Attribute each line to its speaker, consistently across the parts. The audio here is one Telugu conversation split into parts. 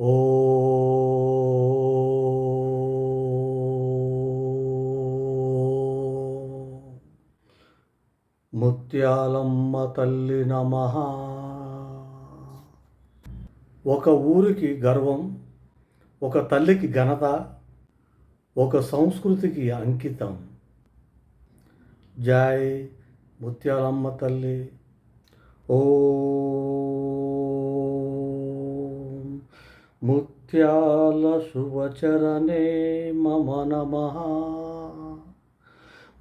Speaker 1: ఓ ముత్యాలమ్మ తల్లి నమ. ఒక ఊరికి గర్వం ఒక తల్లికి ఘనత ఒక సంస్కృతికి అంకితం. జై ముత్యాలమ్మ తల్లి. ఓ ముత్యాల సువచరణే మమ నమ.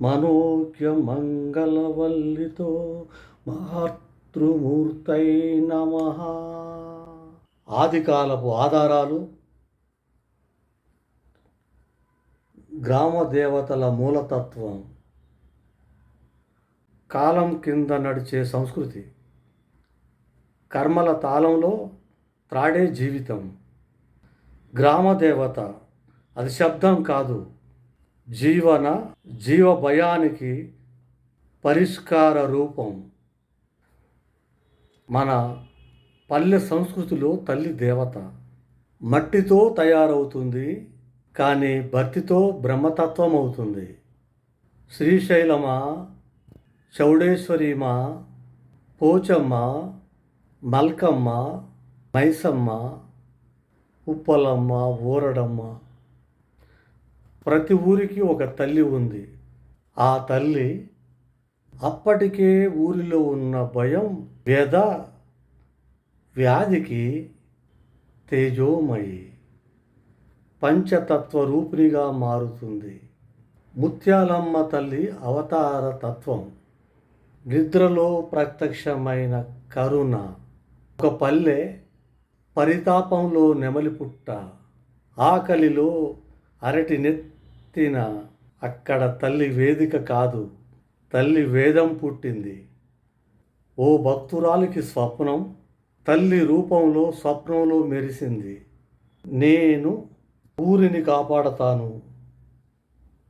Speaker 1: మనోజ్ఞ మంగళవల్లితో మహర్తృమూర్తై నమ. ఆదికాలపు ఆధారాలు గ్రామ దేవతల మూలతత్వం. కాలం కింద నడిచే సంస్కృతి. కర్మల తాళంలో త్రాడే జీవితం. గ్రామ దేవత. అది శబ్దం కాదు. జీవన జీవ భయానికి పరిష్కార రూపం. మన పల్లె సంస్కృతిలో తల్లి దేవత. మట్టితో తయారవుతుంది కానీ భక్తితో బ్రహ్మతత్వం అవుతుంది శ్రీశైలమా చౌడేశ్వరిమా పోచమ్మ మల్కమ్మ మైసమ్మ ఉప్పలమ్మ ఊరడమ్మ. ప్రతి ఊరికి ఒక తల్లి ఉంది. ఆ తల్లి అప్పటికే ఊరిలో ఉన్న భయం వేద వ్యాధికి తేజోమయి. పంచతత్వ రూపిణిగా మారుతుంది. ముత్యాలమ్మ తల్లి అవతార తత్వం. నిద్రలో ప్రత్యక్షమైన కరుణ. ఒక పల్లె పరితాపంలో నెమలి పుట్ట ఆకలిలో అరటి నెత్తిన అక్కడ తల్లి వేదిక కాదు తల్లి వేదం పుట్టింది. ఓ భక్తురాలికి స్వప్నం తల్లి రూపంలో స్వప్నంలో మెరిసింది. నేను ఊరిని కాపాడతాను.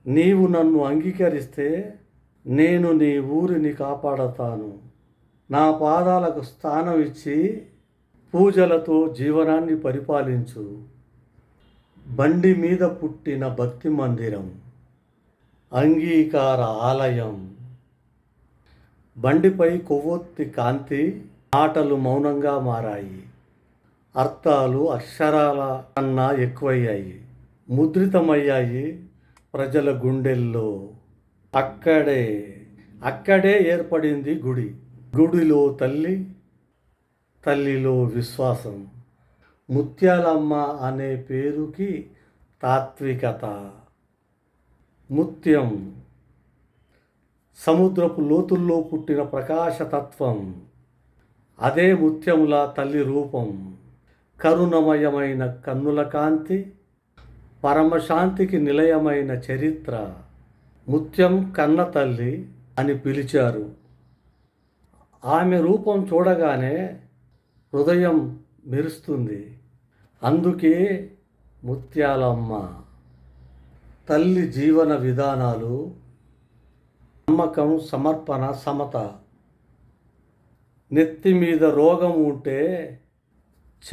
Speaker 1: నీవు నన్ను అంగీకరిస్తే నేను నీ ఊరిని కాపాడతాను. నా పాదాలకు స్థానం ఇచ్చి పూజలతో జీవనాన్ని పరిపాలించు. బండి మీద పుట్టిన భక్తి మందిరం. అంగీకార ఆలయం. బండిపై కొవ్వొత్తి కాంతి ఆటలు మౌనంగా మారాయి. అర్థాలు అక్షరాల కన్నా ఎక్కువయ్యాయి. ముద్రితమయ్యాయి ప్రజల గుండెల్లో. అక్కడే అక్కడే ఏర్పడింది గుడి. గుడిలో తల్లి తల్లిలో విశ్వాసం. ముత్యాలమ్మ అనే పేరుకి తాత్వికత. ముత్యం. సముద్రపు లోతుల్లో పుట్టిన ప్రకాశతత్వం. అదే ముత్యముల తల్లి రూపం. కరుణమయమైన కన్నుల కాంతి. పరమశాంతికి నిలయమైన చరిత్ర. ముత్యం కన్న తల్లి అని పిలిచారు. ఆమె రూపం చూడగానే హృదయం మెరుస్తుంది. అందుకే ముత్యాలమ్మ తల్లి జీవన విధానాలు నమ్మకం సమర్పణ సమత. నెత్తి మీద రోగం ఉంటే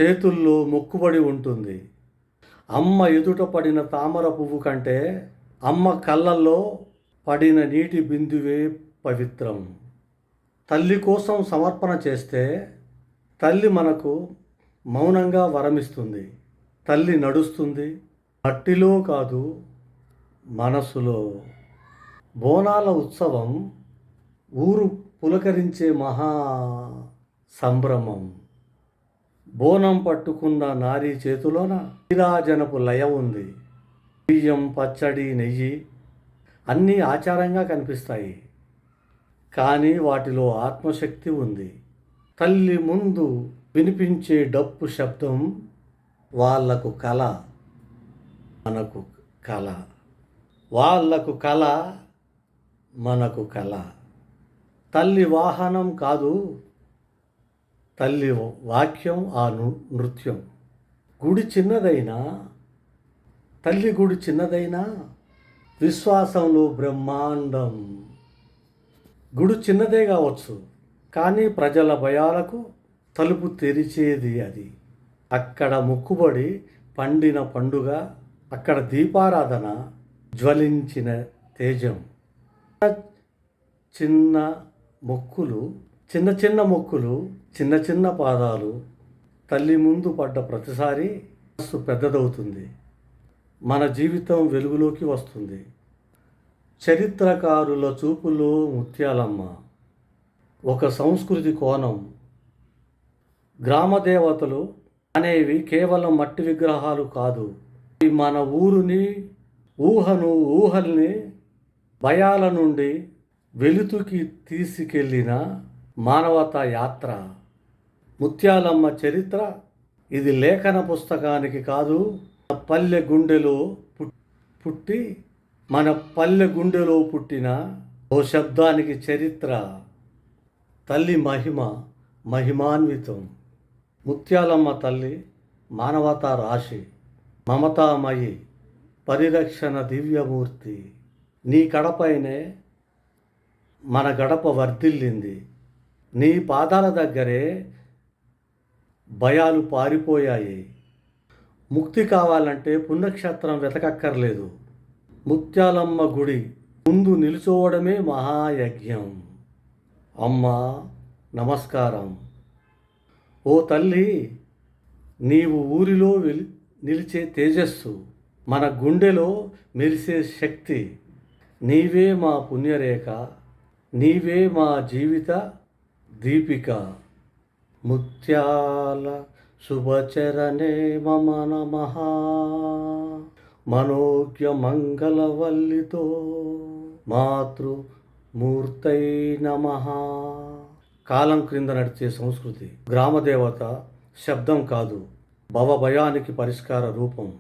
Speaker 1: చేతుల్లో మొక్కుబడి ఉంటుంది. అమ్మ ఎదుట పడిన తామర పువ్వు కంటే అమ్మ కళ్ళల్లో పడిన నీటి బిందువే పవిత్రం. తల్లి కోసం సమర్పణ చేస్తే తల్లి మనకు మౌనంగా వరమిస్తుంది. తల్లి నడుస్తుంది. మట్టిలో కాదు మనసులో. బోనాల ఉత్సవం ఊరు పులకరించే మహా సంభ్రమం. బోనం పట్టుకున్న నారీ చేతిలోన నీరాజనపు లయ ఉంది. బియ్యం పచ్చడి నెయ్యి అన్నీ ఆచారంగా కనిపిస్తాయి. కానీ వాటిలో ఆత్మశక్తి ఉంది. తల్లి ముందు వినిపించే డప్పు శబ్దం వాళ్ళకు కళ మనకు కళ వాళ్ళకు కళ మనకు కళ తల్లి వాహనం కాదు తల్లి వాక్యం ఆ నృ- నృత్యం. గుడి చిన్నదైనా తల్లి గుడి చిన్నదైనా విశ్వాసంలో బ్రహ్మాండం. గుడి చిన్నదే కావచ్చు. కానీ ప్రజల భయాలకు తలుపు తెరిచేది అది. అక్కడ మొక్కుబడి పండిన పండుగ అక్కడ దీపారాధన జ్వలించిన తేజం. చిన్న మొక్కులు చిన్న చిన్న మొక్కులు చిన్న చిన్న పాదాలు తల్లి ముందు పడ్డ ప్రతిసారి మనస్సు పెద్దదవుతుంది. మన జీవితం వెలుగులోకి వస్తుంది. చరిత్రకారుల చూపులో ముత్యాలమ్మ. ఒక సంస్కృతి కోణం. గ్రామదేవతలు అనేవి కేవలం మట్టి విగ్రహాలు కాదు. మన ఊరుని ఊహను ఊహల్ని భయాల నుండి వెలుతుకి తీసుకెళ్ళిన మానవతా యాత్ర. ముత్యాలమ్మ చరిత్ర ఇది లేఖన పుస్తకానికి కాదు పల్లె గుండెలో పుట్టి మన పల్లె గుండెలో పుట్టిన ఓ శబ్దానికి చరిత్ర. తల్లి మహిమ మహిమాన్వితం. ముత్యాలమ్మ తల్లి మానవత రాశి మమతామయి పరిరక్షణ దివ్యమూర్తి. నీ కడపైనే మన గడప వర్ధిల్లింది. నీ పాదాల దగ్గరే భయాలు పారిపోయాయి. ముక్తి కావాలంటే పుణ్యక్షేత్రం వెతకక్కర్లేదు. ముత్యాలమ్మ గుడి ముందు నిలుచోవడమే మహాయజ్ఞం. అమ్మా నమస్కారం. ఓ తల్లి నీవు ఊరిలో వెలి నిలిచే తేజస్సు మన గుండెలో మెరిసే శక్తి నీవే మా పుణ్యరేఖ నీవే మా జీవిత దీపిక. ముత్యాల శుభచరణే మమ నమ. మనోజ్ఞ మంగళవల్లితో మాతృ మూర్తై నమ. కాలం క్రింద నడిచే సంస్కృతి గ్రామదేవత శబ్దం కాదు భవభయానికి పరిష్కార రూపం.